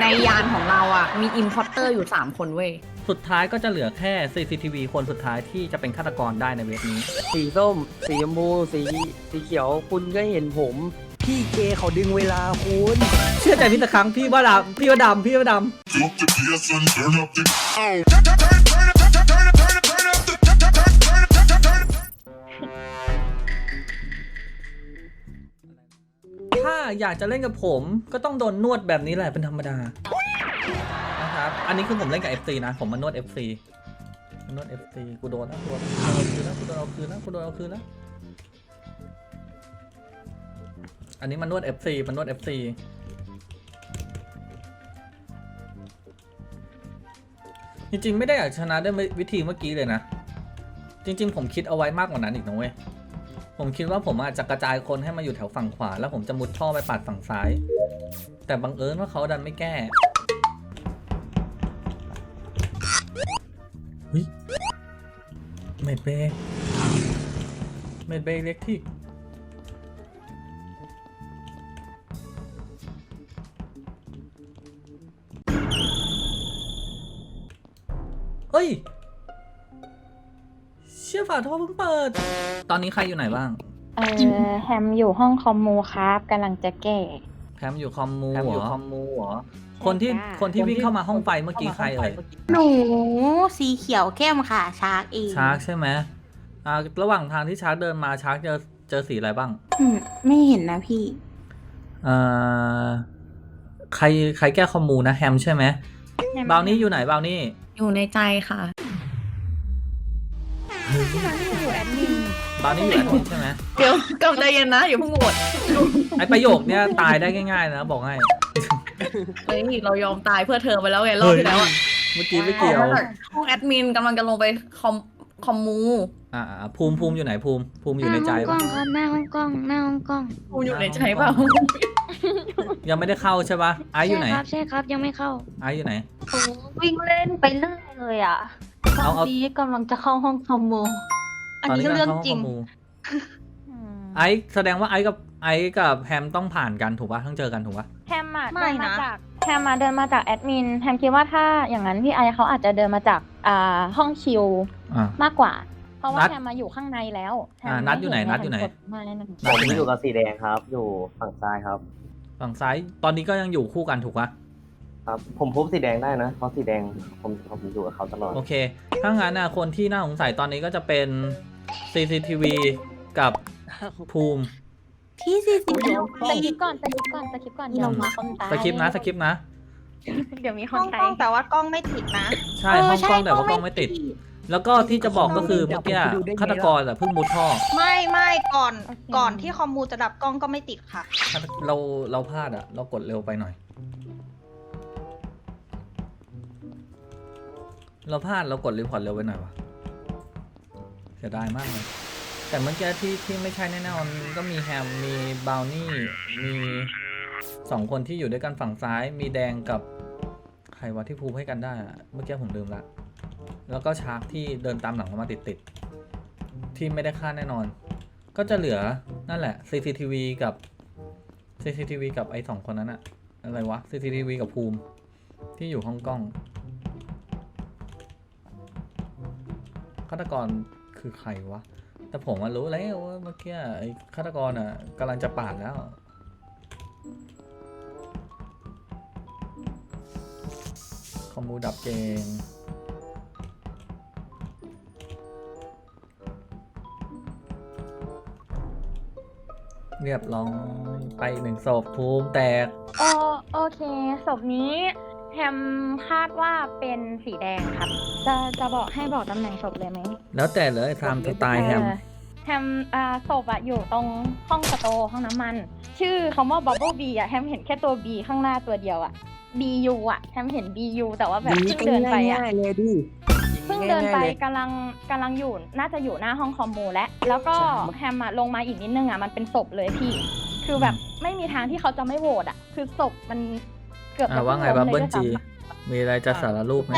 ในยานของเราอะ มีอิมพอร์เตอร์อยู่ 3 คนเว้ย สุดท้ายก็จะเหลือแค่ CCTV คนสุดท้ายที่จะเป็นฆาตกรได้ในเว็บนี้ สีส้ม สีชมพูสีสีเขียวคุณก็เห็นผม พี่เจเขาดึงเวลาคุณ เชื่อใจพี่ตะครั้งพี่ว่าดำพี่ว่าดำพี่ว่าด Drop the bass and turn up the. Oh. ถ้าอยากจะเล่นกับผม ก็ต้องโดนนวดแบบนี้แหละเป็นธรรมดานะครับ อันนี้คือผมเล่นกับ FC นะ ผมมานวด FC นวด FC กูโดนแล้วกูโดนเอาคืนแล้วกูโดนเอาคืนแล้วกูโดนเอาคืนแล้วอันนี้มันนวด FC มันนวด FC จริงๆ ไม่ได้อยากชนะด้วยวิธีเมื่อกี้เลยนะ จริง ๆ ผมคิดเอาไว้มากกว่านั้นอีกนะเว้ย ผมคิดว่าผมอาจจะกระจายคนให้มาอยู่แถวฝั่งขวา แล้วผมจะมุดท่อไปปัดฝั่งซ้าย แต่บังเอิญว่าเขาดันไม่แก้เฮ้ยเมดเบย์เมดเบย์เล็กที่เฮ้ย ชื่อฝาท่อเพิ่งเปิด ตอนนี้ใครอยู่ไหนบ้าง เออแฮมอยู่ห้องคอมมูครับกำลังจะแก้แคมอยู่คอมมูแอมเหอยู่รอคอมมูเหรอ คนที่ใช่ค่ะคนที่วิ่งเข้ามาห้องไฟเมื่อกี้ใครเอ่ยหนูสีเขียวเข้มค่ะ ชาร์กเองชาร์กใช่ไหมอ่าระหว่างทางที่ชาร์กเดินมาชาร์กเจอเจอสีอะไรบ้าง อืมไม่เห็นนะพี่เอ่อใครใครแก้คอมมูนะแฮมใช่ไหมแฮมบาวนี่อยู่ไหนบาวนี่อยู่ในใจค่ะ อยู่แอดมินบาวนี่อยู่แอดมินใช่ไหมเดี๋ยวกำใจเย็นนะอย่าเพิ่งโหวตไอประโยคเนี้ยตายได้ง่ายๆนะบอกให้เฮ้ยเรายอมตายเพื่อเธอไปแล้วไงรอบที่แล้วอะเมื่อกี้ไม่เกี่ยวห้องแอดมินกำลังจะลงไปคอมคอมมูอ่าอ่าภูมิภูมิอยู่ไหนภูมิภูมิอยู่ในใจหน้าห้องกล้ปะองครับหน้าห้องกล้องหน้าห้องกล้องกูอยู่ในใจเปล่ายังไม่ได้เข้าใช่ปะไอซ์อยู่ไหนใช่ครับใช่ครับยังไม่เข้าไอซ์อยู่ไหนโอ้วิ่งเล่นไปเรื่อยเลยอะ ตเอาอนเอานี้กำลังจะเข้าห้องคอมมูอันนี้ตเรื่องกำลัจริงเข้าคอมมูไอซ์แสดงว่าไอซ์กับไอซ์กับแฮมต้องผ่านกันถูกปะต้องเจอกันถูกปะแฮมอะไม่เดินมานะ จากแฮมมาเดินมาจากแอดมินแฮมคิดว่าถ้าอย่างนั้นพี่ไอเขาอาจจะเดินมาจากอ่าห้องคิวอ่า มากกว่า เพราะว่านัดแฮมมาอยู่ข้างในแล้วแฮมอ่านัดอยู่ไหนม่เนัดอยู่ไหนกดมาแล้วนะผมอยู่กับสีแดงครับ อยู่ฝั่งซ้ายครับ ฝั่งซ้ายตอนนี้ก็ยังอยู่คู่กันถูกปะ ครับผมพบสีแดงได้นะเพราะสีแดงผมผมอยู่กับเขาตลอดโอเค ถ้างั้นนะคนที่น่าสงสัยตอนนี้ก็จะเป็น CCTV กับภูมิที่สีสีเขียวสกิปก่อนสกิปก่อนสกิปก่อนเดี๋ยวมีคนตายสคริปต์นะสคริปต์นะ เดี๋ยวมีคห้นองตากล้อยงแต่ว่ากล้องไม่ติดนะ ใช่ห้องกล้องแต่ว่ากล้องไม่ติด แล้วก็ที่จะบอกก็คือเมื่อกี้ฆาตกรอะเพิ่งมุดท่อไม่ไม่ก่อนก่อนที่คอมมูจะดับกล้องก็ไม่ติดค่ะ เราเราพลาดอะเรากดเร็วไปหน่อย เราพลาดเรากดรีพอร์ตเร็วไปหน่อยวะเสียดายมากเลย แต่เมื่อกี้ที่ที่ไม่ใช่แน่นอนก็มีแฮม มีบราวนี่ มีสองคนที่อยู่ด้วยกันฝั่งซ้าย มีแดงกับใครวะที่ภูมให้กันได้อะเมื่อกี้ผมลืมละ แล้วก็ชาร์กที่เดินตามหลังเรามาติดๆ ที่ไม่ได้ฆ่าแน่นอน ก็จะเหลือนั่นแหละ CCTV กับ CCTV กับไอ้สองคนนั้นอะอะไรวะ CCTV กับภูมิที่อยู่ห้องกล้อง ฆาตกรคือใครวะ แต่ผมอะรู้แล้วว่าเมื่อกี้ไอ้ฆาตกรอะกำลังจะปาดแล้ว คอมมูดับเกงเรียบร้อยไปหนึ่งศพภูมิแตก โอโอเคศพนี้ แฮมคาดว่าเป็นสีแดงครับ จะจะบอกให้บอกตำแหน่งศพเลยไหมแล้วแต่เลยตามสไตล์แฮม เออแฮมอ่าศพอะอยู่ตรงห้องสโตร์ห้องน้ำมัน ชื่อคำว่า Bubble B อะแฮมเห็นแค่ตัว B ข้างหน้าตัวเดียวอะ BU อะแฮมเห็น BU แต่ว่าแบบเพิ่งเดินไปอะ ง่ายๆเลยดิเพิ่งเดินไปง่ายๆเลย กำลังกำลังอยู่น่าจะอยู่หน้าห้องคอมมูแล้วแล้วก็แฮมอะลงมาอีกนิดนึงอะมันเป็นศพเลยพี่ คือแบบไม่มีทางที่เขาจะไม่โหวตอะคือศพมัน เกือบอ่าจะว่าไงล้บับมเบิลยด้วยจีซ้ำอะมีอะไรจะสารรูปไหม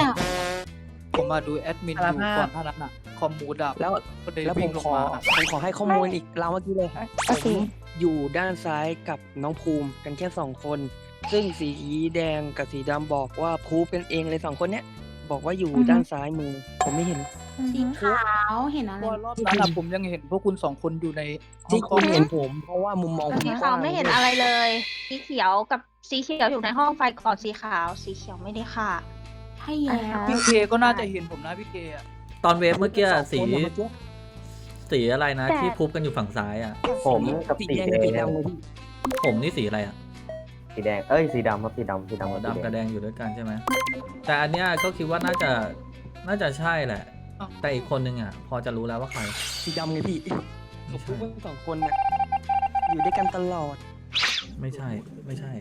ผมมาดูแอดมินอยู่สารภาพก่อนหน้านั้นอะคอมมูดับแล้วก็เลยแล้วผวิ่มงลงขอมาผมขอให้ข้อมูลอีกเราเมื่อกี้เลยโอเคอยู่ด้านซ้ายกับน้องภูมิกันแค่สองคน ซึ่งสีแดงกับสีดำบอกว่าพูดกันเองเลยสองคนเนี้ยบอกว่าอยู่อือฮึ ด้านซ้ายมือ ผมไม่เห็น สีขาวเห็นอะไร เพราะว่ารอบนั้นอะผมยังเห็นพวกคุณสองคนอยู่ในห้อที่งกคุล้อณงเห็นผม เพราะว่ามุมมองผมสีขาวไม่เห็นอะไรเลย สีเขียวกับสีเขียวอยู่ในห้องไฟก่อนสีขาว สีเขียวไม่ได้ค่ะ ใช่แล้วพี่เคก็น่าจะเห็นผมนะพี่เคอะตอนเวฟเมื่อกี้อะสีสองคนอะเมื่อกี้สีอะไรนะแต่ที่พุบกันอยู่ฝั่งซ้ายอะ ผมกับสีสีแดงแดกับสีงดำเลยพี่ผมนี่สีอะไรอะสีแดงเอ้ยสีดำครับสีดำสีดำอ๋อกับสีดำแดกับงแดงอยู่ด้วยกันใช่ไหมแต่อันเนี้ยก็คิดว่าน่าจะน่าจะใช่แหละ แต่อีกคนนึงอะ พอจะรู้แล้วว่าใครสีดำไงพี่ไม่ผมพูใช่ดว่าสองคนน่ะอยู่ด้วยกันตลอด ไม่ใช่ ไม่ใช่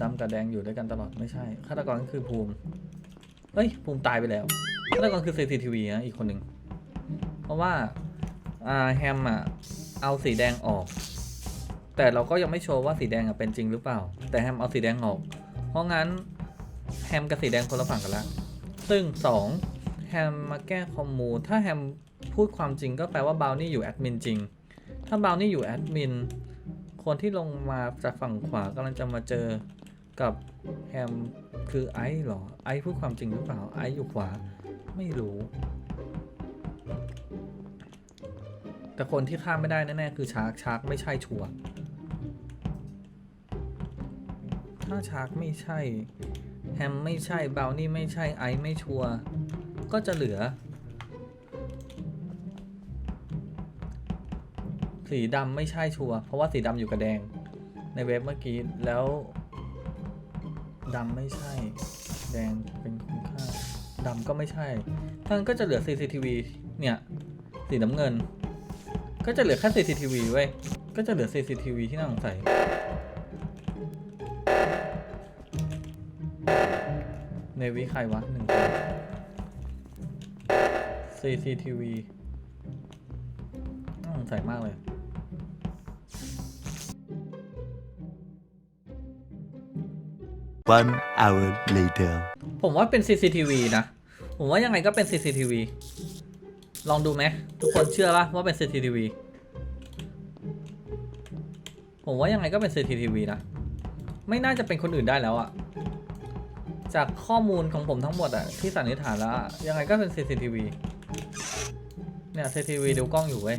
ดำกับแดงอยู่ด้วยกันตลอดไม่ใช่ฆาตกรคือภูมิเอ้ยภูมิตายไปแล้วฆาตกรคือ CCTV นะอีกคนหนึ่งเพราะว่าอ่าแฮมอะเอาสีแดงออก แต่เราก็ยังไม่โชว์ว่าสีแดงอะเป็นจริงหรือเปล่า แต่แฮมเอาสีแดงออก เพราะงั้นแฮมกับสีแดงคนละฝั่งกันละซึ่งสอง แฮมมาแก้คอมมูถ้าแฮมพูดความจริงก็แปลว่าบาวนี่อยู่แอดมินจริง ถ้าบาวนี่อยู่แอดมิน คนที่ลงมาจากฝั่งขวากำลังจะมาเจอกับแฮมคือไอซ์เหรอ ไอซ์พูดความจริงหรือเปล่า ไอซ์อยู่ขวา ไม่รู้ แต่คนที่ข้ามไม่ได้แน่ๆคือชาร์กชาร์กไม่ใช่ชัวร์ ถ้าชาร์กไม่ใช่ แฮมไม่ใช่ เบาวนี่ไม่ใช่ ไอซ์ไม่ชัวร์ ก็จะเหลือ สีดำไม่ใช่ชัวเพราะว่าสีดำอยู่กับแดง ในเว็บเมื่อกี้แล้วดำไม่ใช่ แดงเป็นคนฆ่าดำก็ไม่ใช่ทั้างนก็จะเหลือ CCTV เนี่ยสีน้ำเงิน ก็จะเหลือแค่ CCTV เว้ยก็จะเหลือ CCTV ที่น่าสงสัยในวิใครวะหนึ่งคน CCTV น่าสงสัยมากเลย One hour later. ผมว่าเป็น CCTV นะ ผมว่ายังไงก็เป็น CCTV ลองดูไหม ทุกคนเชื่อป่ะว่าเป็น CCTV ผมว่ายังไงก็เป็น CCTV นะ ไม่น่าจะเป็นคนอื่นได้แล้วอะจากข้อมูลของผมทั้งหมดอะที่สันนิษฐานแล้วอะยังไงก็เป็น CCTV เนี่ย CCTV ดูกล้องอยู่เว้ย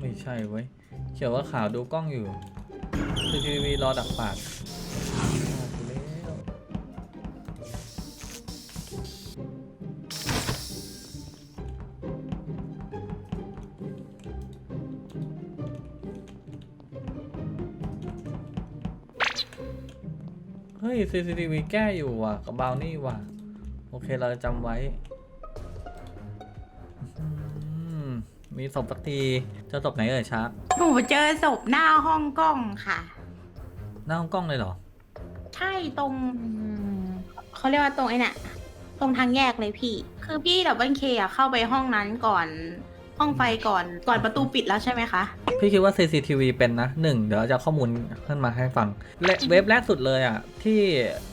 ไม่ใช่เว้ย เขียวว่าขาวดูกล้องอยู่ CCTV รอดักปาดเฮ้ย CCTV แก้อยู่ว่ะกับบาวนี่ว่ะ โอเคเราจะจำไว้อืมมีศพสักทีเจะศพไหนเอ่ยชาร์กหนูเจอศพหน้าห้องกล้องค่ะ หน้าห้องกล้องเลยเหรอ ใช่ตรงเขาเรียกว่าตรงไอ้น่ะ ตรงทางแยกเลยพี่ คือพี่ดับเบิลเคอะเข้าไปห้องนั้นก่อน ห้องไฟก่อนก่อนประตูปิดแล้วใช่ไหมคะ พี่คิดว่า CCTV เป็นนะหนึ่งเดี๋ยวจะเอาข้อมูลขึ้นมาให้ฟังเลเว็บแรกสุดเลยอะ ที่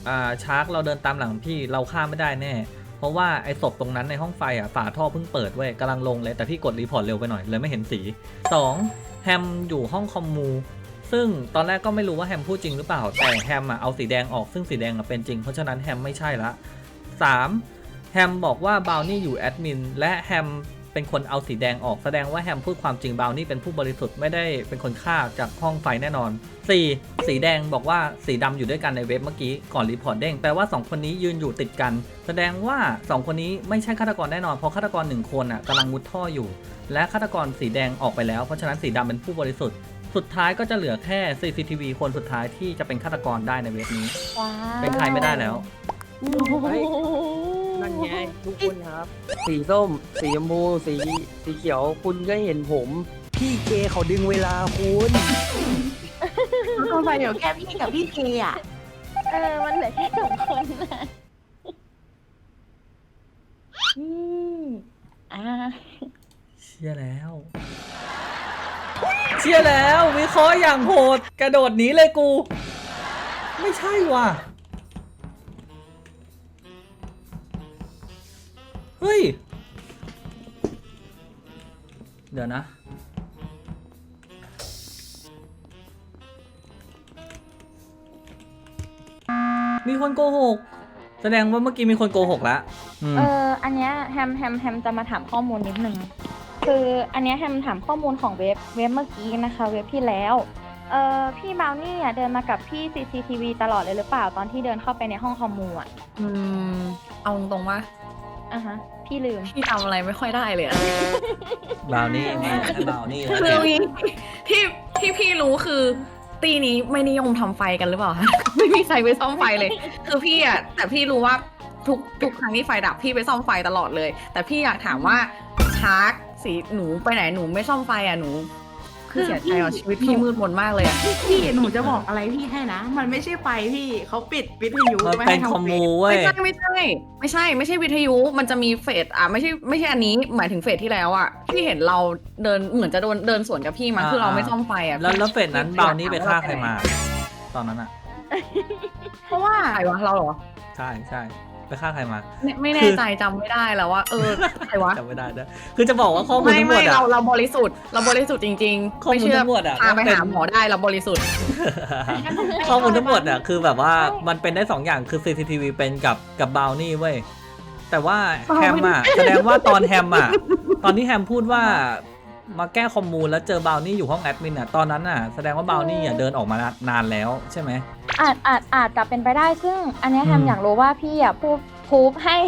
อ่าชาร์กเราเดินตามหลังพี่เราข้ามไม่ได้แน่ เพราะว่าไอ้ศพตรงนั้นในห้องไฟอะฝาท่อเพิ่งเปิดเว้ยกำลังลงเลยแต่พี่กดรีพอร์ตเร็วไปหน่อยเลยไม่เห็นสี 2. แฮมอยู่ห้องคอมมู ซึ่งตอนแรกก็ไม่รู้ว่าแฮมพูดจริงหรือเปล่า แต่แฮมอะเอาสีแดงออกซึ่งสีแดงอะเป็นจริงเพราะฉะนั้นแฮมไม่ใช่ละ 3. แฮมบอกว่าบาวนี่อยู่แอดมินและแฮม เป็นคนเอาสีแดงออกแสดงว่าแฮมพูดความจริงบาวนี่เป็นผู้บริสุทธิ์ไม่ได้เป็นคนฆ่าจากห้องไฟแน่นอน 4. สีแดงบอกว่าสีดำอยู่ด้วยกันในเว็บเมื่อกี้ก่อนรีพอร์ตเด้งแปลว่า 2 คนนี้ยืนอยู่ติดกัน แสดงว่า 2 คนนี้ไม่ใช่ฆาตกรแน่นอนเพราะฆาตกรหนึ่งคนอะกำลังมุดท่ออยู่ และฆาตกรสีแดงออกไปแล้วเพราะฉะนั้นสีดำเป็นผู้บริสุทธิ์สุดท้ายก็จะเหลือแค่ CCTV คนสุดท้ายที่จะเป็นฆาตกรได้ในเว็บนี้ว้าวเป็นใครไม่ได้แล้วเฮ้ย นั่นไงทุกคนครับ สีส้ม สีชมพู สีสีเขียวคุณก็เห็นผม พี่เจเขาดึงเวลาคุณห้องไฟเดี๋ยวแค่พี่กับพี่เคอะเออ มันเหลือแค่สองคนนะอืมอ่าเชื่อแล้ว เชื่อแล้ววิเคราะห์อย่างโหด กระโดดหนีเลยกู ไม่ใช่ว่ะ เฮ้ย เดี๋ยวนะ มีคนโกหก แสดงว่าเมื่อกี้มีคนโกหกละอืเอออันเนี้ยแฮมแฮมแฮมจะมาถามข้อมูลนิดนึง คืออันเนี้ยแฮมถามข้อมูลของเว็บเว็บเมื่อกี้นะคะ เว็บพี่แล้ว เออพี่บราวนี่อะเดินมากับพี่ซีซีทีวีตลอดเลยหรือเปล่าตอนที่เดินเข้าไปในห้องคอมมูอะ อืม เอาตรงๆว่า อะฮะ พี่ลืม พี่ทำอะไรไม่ค่อยได้เลยอะบราวนี่ไงบราวนี่คืออย่างงี้ที่ที่พี่รู้คือ ตีนี้ไม่นิยมทำไฟกันหรือเปล่าคะไม่มีใครไปซ่อมไฟเลย คือพี่อะแต่พี่รู้ว่าทุกทุกครั้งที่ไฟดับพี่ไปซ่อมไฟตลอดเลย แต่พี่อยากถามว่าชาร์กสีหนูไปไหนหนูไม่ซ่อมไฟอะหนู คือเสียใจอะชีวิตพี่มืดมนมากเลยอะพี่หนูจะบอกอะไรพี่ให้นะ มันไม่ใช่ไฟพี่เขาปิดวิทยุมันไม่เป็ให้นทำคอมเฟมูซเว้ย ไม่ใช่ไม่ใช่ ไม่ใช่ไม่ใช่วิทยุมันจะมีเฟสอะไม่ใช่ไม่ใช่อันนี้หมายถึงเฟสที่แล้วอะพี่เห็นเราเดินเหมือนจะโดนเดินสวนกับพี่มาอ่า คือเราไม่ซ่อมไฟอะแล้วแล้วเฟสนั้นพี่บราวนี่ไปฆ่าอยกใครถมา ตอนนั้นอะเพราะว่าใครวะเราเหรอ ใช่ใช่ ไปฆ่าใครมา ไม่ไม่แน่ใจจำไม่ได้แล้วว่า เออใครวะจำไม่ได้นะคือจะบอกว่าข้อมูลไม่ทั้งหมไม่ดอะเราเราบริสุทธิ์เราบริสุทธิ์จริงๆข้อมูลไม่เชื่อทั้งหมดอะ พาไปมันเป็นหาหมอได้เราบริสุทธิ์ ข้อมูลทั้งหมดอะคือแบบว่ามันเป็นได้สองอย่างคือ CCTV เป็นกับกับบราวนี่เว้ยแต่ว่าแฮมอะแสดงว่าตอนแฮมอะ ตอนที่แฮมพูดว่า มาแก้ข้อมูลแล้วเจอบราวนี่อยู่ห้องแอดมินอะตอนนั้นอะแสดงว่าบราวนี่อะเดินออกมานานแล้วใช่ไหมอาจอาจอาจจะเป็นไปได้ซึ่ง อันเนี้ยแฮมอืมอยากรู้ว่าพี่อะพูดพูฟให้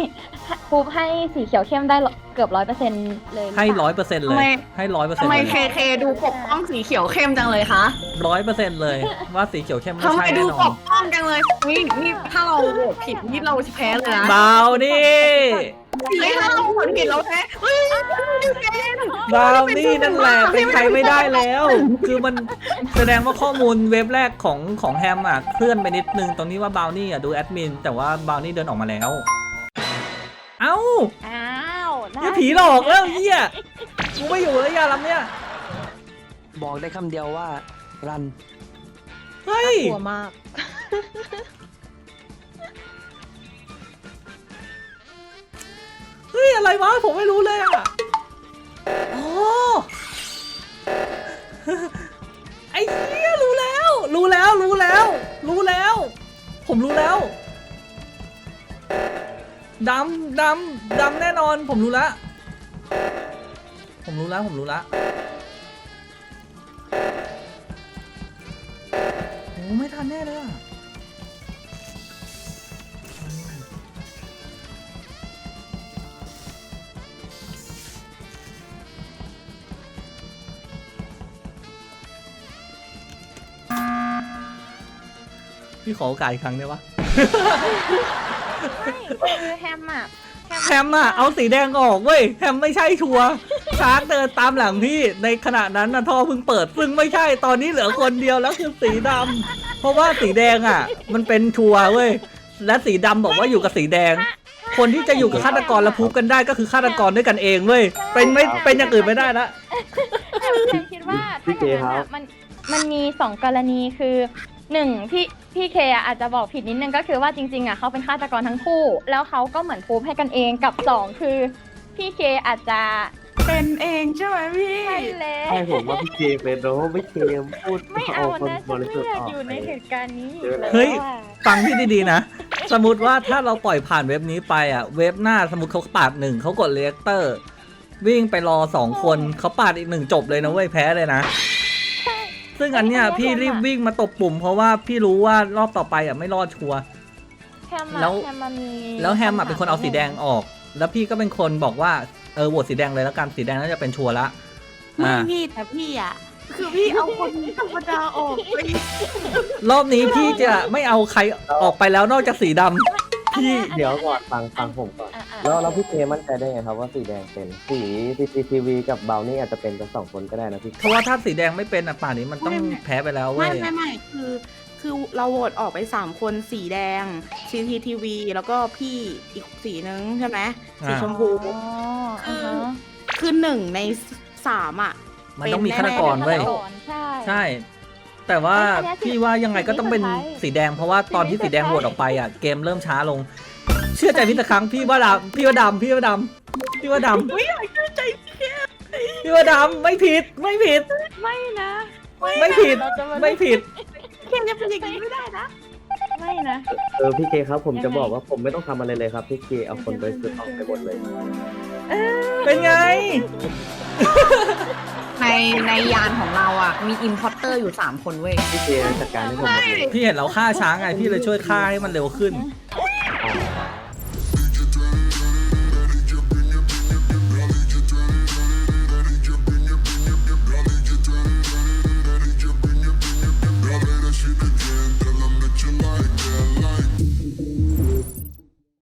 พูฟให้สีเขียวเข้มได้เกือบร้อยเปอร์เซ็นต์เลยรือให้เปล่า ร้อยเปอร์เซ็นต์เลทำไมยให้ร้อยเปอร์เซ็นทำต์ไมเลยเคเคดูปกป้องสีเขียวเข้มจังเลยคะร้อยเปอร์เซ็นต์เลยว่าสีเขียวเข้มไม่ทำไมใช่ดูแน่นปอนกป้องจังเลยนี่นี่ถ้าเราโหวตผิดนี่เราแพ้เลยนะบราวนี่ ไม่ถ้าเราโหวตผิดเราแพ้เฮ้ยเกนบราวนี่นั่นแหละเป็นใครไม่ได้แล้ว คือมันแสดงว่าข้อมูลเว็บแรกของของแฮมอะเคลื่อนไปนิดนึงตรงนี้ว่าบราวนี่อะดูแอดมินแต่ว่าบราวนี่เดินออกมาแล้ว เอ้าอ้าวได้อย่าผีหลอกแล้วเฮียกูไม่อยู่แล้วอย่าลำเนี่ยบอกได้คำเดียวว่ารันเฮ้ยกลัวมาก อะไรวะ ผมไม่รู้เลยอะอ๋อไอ้เหี้ยรู้แล้ว รู้แล้ว รู้แล้ว รู้แล้ว ผมรู้แล้ว ดำ ดำ ดำแน่นอน ผมรู้ละ ผมรู้แล้วผมรู้ละโอ้ไม่ทันแน่เลยอะ พี่ขอโอกาสอีกครั้งได้ปะไม่คือแฮมอะแฮมอะเอาสีแดงออกเว้ยแฮมไม่ใช่ชัวร์ชาร์กเดินตามหลังพี่ในขณะนั้นนะท่อเพิ่งเปิดซึ่งไม่ใช่ตอนนี้เหลือคนเดียวแล้วคือสีดำเพราะว่าสีแดงอะมันเป็นชัวร์เว้ยและสีดำบอกว่าอยู่กับสีแดง คนที่จะอยู่กับฆาตกรและพูบกันได้ก็คือฆาตกรด้วยกันเองเว้ยเป็นไม่เป็นอย่างอื่นไม่ได้ละแฮมแฮมคิดว่าพี่ถ้าอย่างเคนั้นครัอะบมันมันมีสองกรณีคือ หนึ่งพี่พี่เคอะอาจจะบอกผิดนิดนึงก็คือว่าจริงๆอะเขาเป็นฆาตกรทั้งคู่ แล้วเขาก็เหมือนพูฟให้กันเองกับสองคือพี่เคอาจจะเป็นเองใช่ไหมพี่ใช่แล้ว ใช่ผมว่าพี่เคเป็นโน้ไม่เคมพูดไม่เอาคนนะบฉันริสุทไม่ธิ์อยากออกอยู่ในไปเหตุการณ์นี้อีกเฮ้ยแล้วอะฟังพี่ดีๆนะ สมมติว่าถ้าเราปล่อยผ่านเว็บนี้ไปอะ เว็บหน้าสมมติเขาปาดหนึ่งเขากดเรียกเตอร์ วิ่งไปรอสองคนเขาปาดอีกหนึ่งจบเลยนะเว้ยแพ้เลยนะ ซึ่งอันเนี้ยพี่รีบวิ่งมาตบปุ่ม เพราะว่าพี่รู้ว่ารอบต่อไปอะไม่รอดชัวร์ แฮมอะแล้ว แฮมมันมีแล้วแฮมอะเป็นคนเอาสีแดงออก แล้วพี่ก็เป็นคนบอกว่าเออโหวตสีแดงเลยแล้วกันสีแดงน่าจะเป็นชัวร์ละไม่อ่าพี่แต่พี่อะ คือพี่เอาคนธรรมดาออกไปรอบนี้พี่จะไม่เอาใครออกไปแล้วนอกจากสีดำ พี่เดี๋ยวก่อนฟังฟังผมก่อนอะอะแล้วแล้วพี่เคมั่นใจได้ไงครับว่าสีแดงเป็นสี CCTV กับบราวนี่อาจจะเป็นกันสองคนก็ได้นะพี่เพราะว่าถ้าสีแดงไม่เป็นอะป่านนี้มันต้องแพ้ไปแล้วเว้ไม่ย ไม่ไม่คือคือเราโหวตออกไปสามคนสีแดง CCTV แล้วก็พี่อีกสีนึงใช่ไหมสีอ่า ชมพู อ๋ออ่าฮะคือหนึ่งในสามอะ มันต้องมีฆาตกรเป็นแน่ๆเว้ย ใช่ ใช่ แต่ว่าอันเนี้ยพี่ว่ายังไงก็ต้องเป็นสีนี้สีแดงเพราะว่าตอนที่สีสีนี้แดงโหวตออกไปอะเกมเริ่มช้าลง เชื่อใจพี่สักครั้งพี่ว่าดำพี่ว่าดำพี่ว่าดำพี่ว่าดำไม่อยากเชื่อใจพี่ว่าดำไม่ผิดไม่ผิด ไม่นะไม่ผิด เราจะาไม่ผิดแค่จะเป็นอย่างนี้ไม่ได้นะ ไม่นะเออพี่เคครับผมจะยังไงบอกว่าผมไม่ต้องทำอะไรเลยครับพี่เคเอาคนไปสุดออกไปหมดเลย เป็นไง ในในยานของเราอะ มีอิมพอร์เตอร์อยู่ 3 คนเว้ย พี่เคจัดการให้ผมหมดเลยพี่เห็นเราฆ่าช้างไงพี่เลยช่วยฆ่าให้มันเร็วขึ้นเอ